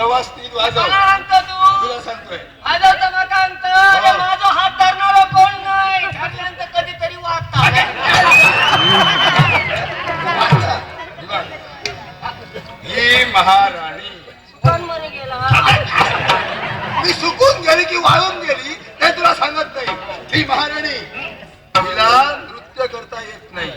तेव्हाच तीन वाजव. तू. तुला सांगतोय. वाजवतो नका अंत माझा हात धरणारा कोण नाही? धरल्यानंतर कधीतरी वागता हे ही महाराणी. कोणमध्ये गेला. ती सुकून गेली की वाळून गेली ते तुला सांगत नाही. ही महाराणी. तिला नृत्य करता येत नाही.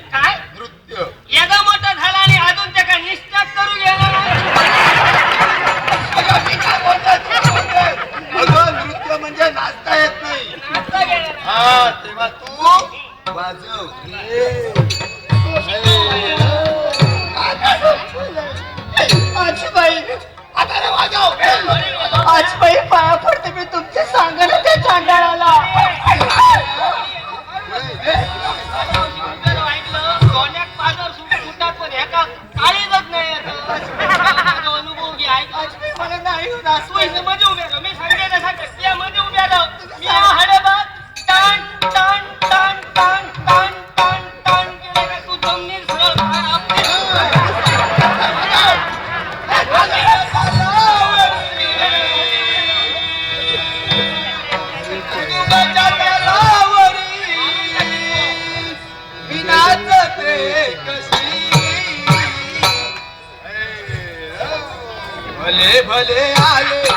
भले भले आले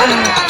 Thank you.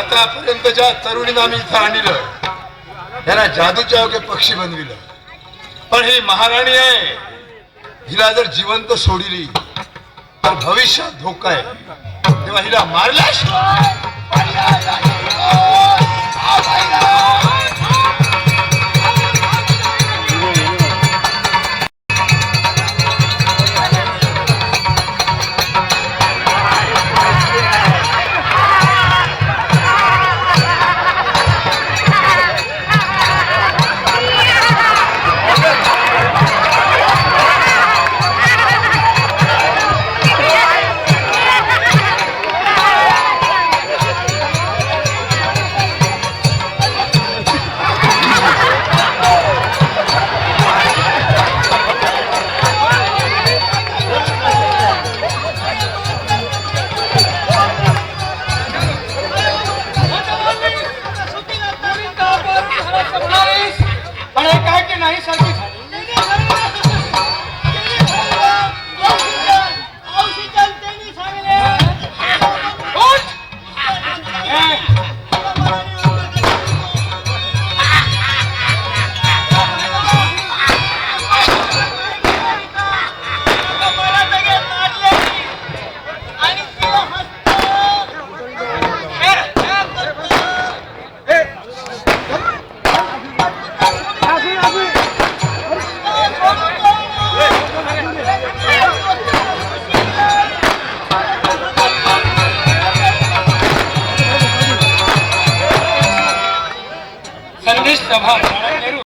आतापर्यंतच्या तरुणींना आम्ही इथं आणलं. त्यांना जादूच्या अवघे पक्षी बनविलं. पण ही महाराणी आहे. हिला जर जिवंत सोडिली तर भविष्यात धोका आहे. तेव्हा हिला मारल्याशिवाय 小心！小心！